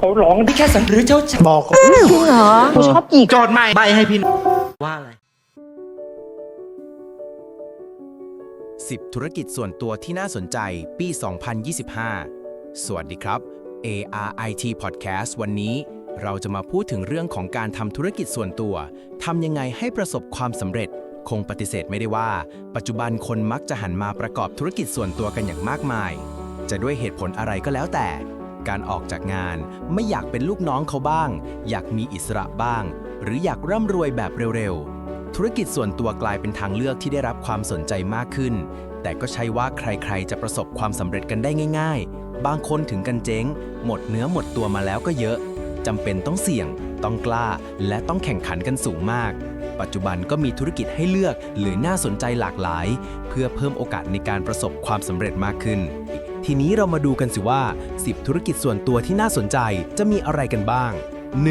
เขาร้องที่แค่สันหรือเจ้าชายบอกจริงเหรอกูชอบหยิกโจทย์ใหม่ใบให้พี่ว่าอะไร 10 ธุรกิจส่วนตัวที่น่าสนใจปี 2025 สวัสดีครับ ARIT Podcast วันนี้เราจะมาพูดถึงเรื่องของการทำธุรกิจส่วนตัว ทำยังไงให้ประสบความสำเร็จ คงปฏิเสธไม่ได้ว่า ปัจจุบันคนมักจะหันมาประกอบธุรกิจส่วนตัวกันอย่างมากมาย จะด้วยเหตุผลอะไรก็แล้วแต่ การออกจากงาน ไม่อยากเป็นลูกน้องเขาบ้าง อยากมีอิสระบ้าง หรืออยากร่ำรวยแบบเร็วๆ ธุรกิจส่วนตัวกลายเป็นทางเลือกที่ได้รับความสนใจมากขึ้น แต่ก็ใช่ว่าใครๆ จะประสบความสำเร็จกันได้ง่าย ๆ บางคนถึงกันเจ๊ง หมดเนื้อหมดตัวมาแล้วก็เยอะจำเป็นต้องเสี่ยง ต้องกล้า และต้องแข่งขันกันสูงมาก ปัจจุบันก็มีธุรกิจให้เลือกหรือน่าสนใจหลากหลาย เพื่อเพิ่มโอกาสในการประสบความสำเร็จมากขึ้น ทีนี้เรามาดูกันสิว่า 10 ธุรกิจส่วนตัวที่น่าสนใจจะมีอะไรกันบ้าง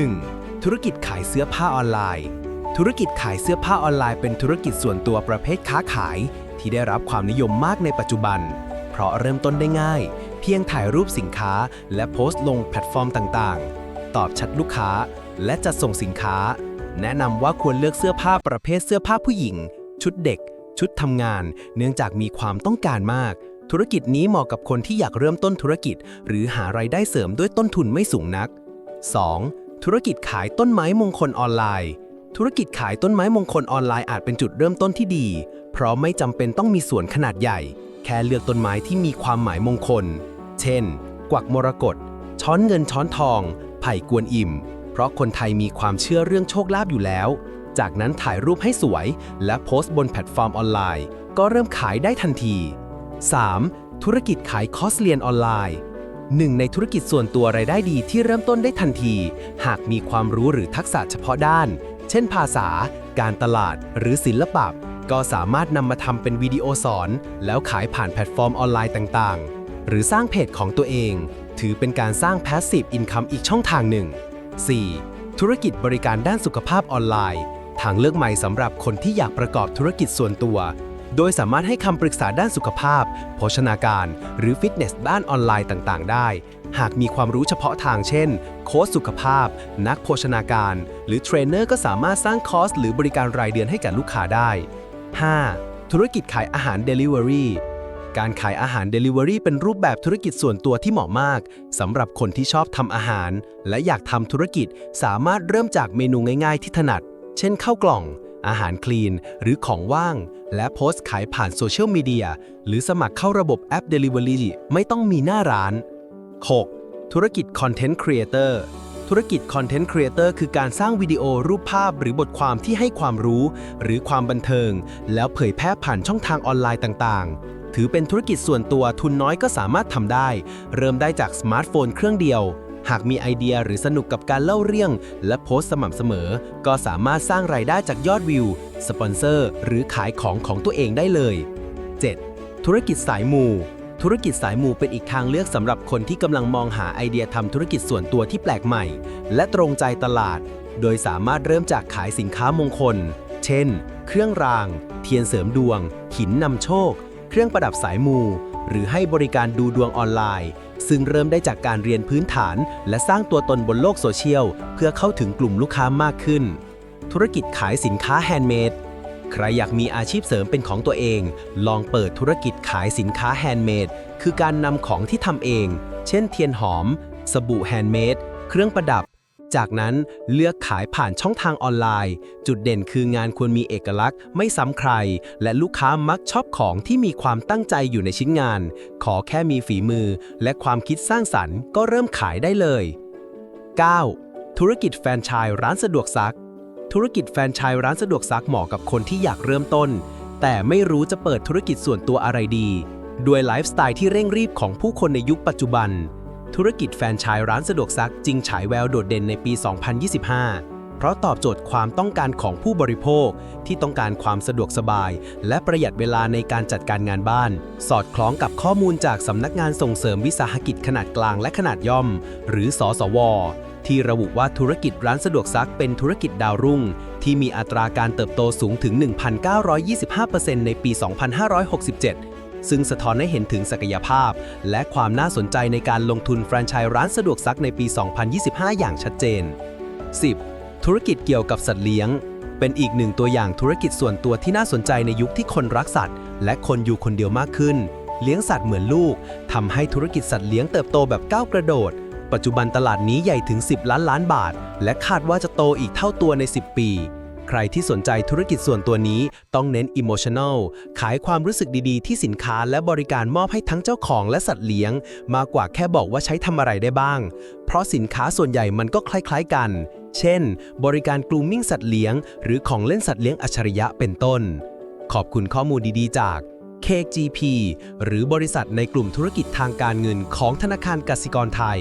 1. ธุรกิจขายเสื้อผ้าออนไลน์ ธุรกิจขายเสื้อผ้าออนไลน์เป็นธุรกิจส่วนตัวประเภทค้าขาย ที่ได้รับความนิยมมากในปัจจุบัน เพราะเริ่มต้นได้ง่าย เพียงถ่ายรูปสินค้า และโพสต์ลงแพลตฟอร์มต่างๆ ตอบชัดลูกค้า และจัดส่งสินค้า แนะนำว่าควรเลือกเสื้อผ้าประเภทเสื้อผ้าผู้หญิง ชุดเด็ก ชุดทำงาน เนื่องจากมีความต้องการมาก ธุรกิจนี้เหมาะกับคนที่อยากเริ่มต้นธุรกิจ หรือหารายได้เสริมด้วยต้นทุนไม่สูงนัก 2. ธุรกิจขายต้นไม้มงคลออนไลน์ ธุรกิจขายต้นไม้มงคลออนไลน์อาจเป็นจุดเริ่มต้นที่ดี เพราะไม่จำเป็นต้องมีสวนขนาดใหญ่ แค่เลือกต้นไม้ที่มีความหมายมงคล เช่น กวักมรกตช้อนเงินช้อนทอง ไผ่กวนอิ่ม เพราะคนไทยมีความเชื่อเรื่องโชคลาภอยู่แล้ว จากนั้นถ่ายรูปให้สวย และโพสต์บนแพลตฟอร์มออนไลน์ ก็เริ่มขายได้ทันที 3. ธุรกิจขายคอร์สเรียนออนไลน์หนึ่งในธุรกิจส่วนตัวรายได้ดีที่เริ่มต้นได้ทันที หากมีความรู้หรือทักษะเฉพาะด้าน เช่นภาษา การตลาด หรือศิลปะ ก็สามารถนำมาทำเป็นวิดีโอสอน แล้วขายผ่านแพลตฟอร์มออนไลน์ต่างๆ หรือสร้างเพจของตัวเอง ถือเป็นการสร้าง Passive Income อีกช่องทางหนึ่ง 4. ธุรกิจบริการด้านสุขภาพออนไลน์ ทางเลือกใหม่สำหรับคนที่อยากประกอบธุรกิจส่วนตัว โดยสามารถให้คำปรึกษาด้านสุขภาพ โภชนาการ หรือฟิตเนสด้านออนไลน์ต่างๆ ได้ หากมีความรู้เฉพาะทางเช่น โค้ชสุขภาพ นักโภชนาการ หรือเทรนเนอร์ก็สามารถสร้างคอร์สหรือบริการรายเดือนให้กับลูกค้าได้ 5. ธุรกิจขายอาหาร Delivery การขายอาหาร Delivery เป็นรูปแบบธุรกิจส่วนตัวที่เหมาะมากสำหรับคนที่ชอบทำอาหาร และอยากทำธุรกิจสามารถเริ่มจากเมนูง่าย ๆ ที่ถนัด เช่นข้าวกล่อง อาหารคลีน หรือของว่าง และโพสต์ขายผ่านโซเชียลมีเดียหรือสมัครเข้าระบบแอป Delivery ไม่ต้องมีหน้าร้าน 6. ธุรกิจ Content Creator ธุรกิจ Content Creator คือการสร้างวิดีโอรูปภาพหรือบทความที่ให้ความรู้ หรือความบันเทิง แล้วเผยแพร่ผ่านช่องทางออนไลน์ต่างๆ ถือเป็นธุรกิจส่วนตัวทุนน้อยก็สามารถทำได้ เริ่มได้จากสมาร์ทโฟนเครื่องเดียว หากมีไอเดียหรือสนุกกับการเล่าเรื่อง และโพสต์สม่ำเสมอ ก็สามารถสร้างรายได้จากยอดวิว สปอนเซอร์ หรือขายของของตัวเองได้เลย 7. ธุรกิจสายมูธุรกิจสายมูเป็นอีกทางเลือกสำหรับคนที่กำลังมองหาไอเดียทำธุรกิจส่วนตัวที่แปลกใหม่ และตรงใจตลาด โดยสามารถเริ่มจากขายสินค้ามงคล เช่น เครื่องราง เทียนเสริมดวง หินนำโชค เครื่องประดับสายมู หรือให้บริการดูดวงออนไลน์ ซึ่งเริ่มได้จากการเรียนพื้นฐาน และสร้างตัวตนบนโลกโซเชียล เพื่อเข้าถึงกลุ่มลูกค้ามากขึ้น ธุรกิจขายสินค้าแฮนด์เมดใครอยากมีอาชีพเสริมเป็นของตัวเอง ลองเปิดธุรกิจขายสินค้าแฮนด์เมดคือการนำของที่ทำเอง เช่นเทียนหอม สบู่แฮนด์เมดเครื่องประดับ จากนั้นเลือกขายผ่านช่องทางออนไลน์ จุดเด่นคืองานควรมีเอกลักษณ์ไม่ซ้ำใคร และลูกค้ามักชอบของที่มีความตั้งใจอยู่ในชิ้นงาน ขอแค่มีฝีมือ และความคิดสร้างสรรค์ก็เริ่มขายได้เลย 9. ธุรกิจแฟรนไชส์ร้านสะดวกซัก ธุรกิจแฟรนไชส์ร้านสะดวกซักเหมาะกับคนที่อยากเริ่มต้น แต่ไม่รู้จะเปิดธุรกิจส่วนตัวอะไรดี ด้วยไลฟ์สไตล์ที่เร่งรีบของผู้คนในยุคปัจจุบัน ธุรกิจแฟรนไชส์ร้านสะดวกซักจึงฉายแววโดดเด่นในปี 2025 เพราะตอบโจทย์ความต้องการของผู้บริโภค ที่ต้องการความสะดวกสบาย และประหยัดเวลาในการจัดการงานบ้าน สอดคล้องกับข้อมูลจากสำนักงานส่งเสริมวิสาหกิจขนาดกลางและขนาดย่อม หรือสสวที่ระบุว่าธุรกิจร้านสะดวกซักเป็นธุรกิจดาวรุ่ง ที่มีอัตราการเติบโตสูงถึง 1,925%ในปี 2567 ซึ่งสะท้อนให้เห็นถึงศักยภาพ และความน่าสนใจในการลงทุนแฟรนไชส์ร้านสะดวกซักในปี 2025 อย่างชัดเจน 10. ธุรกิจเกี่ยวกับสัตว์เลี้ยง เป็นอีกหนึ่งตัวอย่างธุรกิจส่วนตัวที่น่าสนใจในยุคที่คนรักสัตว์ และคนอยู่คนเดียวมากขึ้น เลี้ยงสัตว์เหมือนลูกทำให้ธุรกิจสัตว์เลี้ยงเติบโตแบบก้าวกระโดด ปัจจุบันตลาดนี้ใหญ่ถึง 10 ล้านล้านบาท และคาดว่าจะโตอีกเท่าตัวใน 10 ปี ใครที่สนใจธุรกิจส่วนตัวนี้ต้องเน้น emotional ขายความรู้สึกดีๆ ที่สินค้าและบริการมอบให้ทั้งเจ้าของและสัตว์เลี้ยง มากกว่าแค่บอกว่าใช้ทำอะไรได้บ้าง เพราะสินค้าส่วนใหญ่มันก็คล้ายๆกัน เช่น บริการกลูมมิ่งสัตว์เลี้ยง หรือของเล่นสัตว์เลี้ยงอัจฉริยะเป็นต้น ขอบคุณข้อมูลดีๆ จาก KGP หรือบริษัทในกลุ่มธุรกิจทางการเงินของธนาคารกสิกรไทย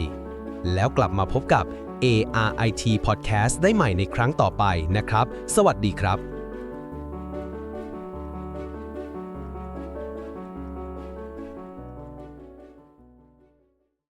แล้วกลับมาพบกับ ARIT Podcast ได้ใหม่ในครั้งต่อไปนะครับ สวัสดีครับ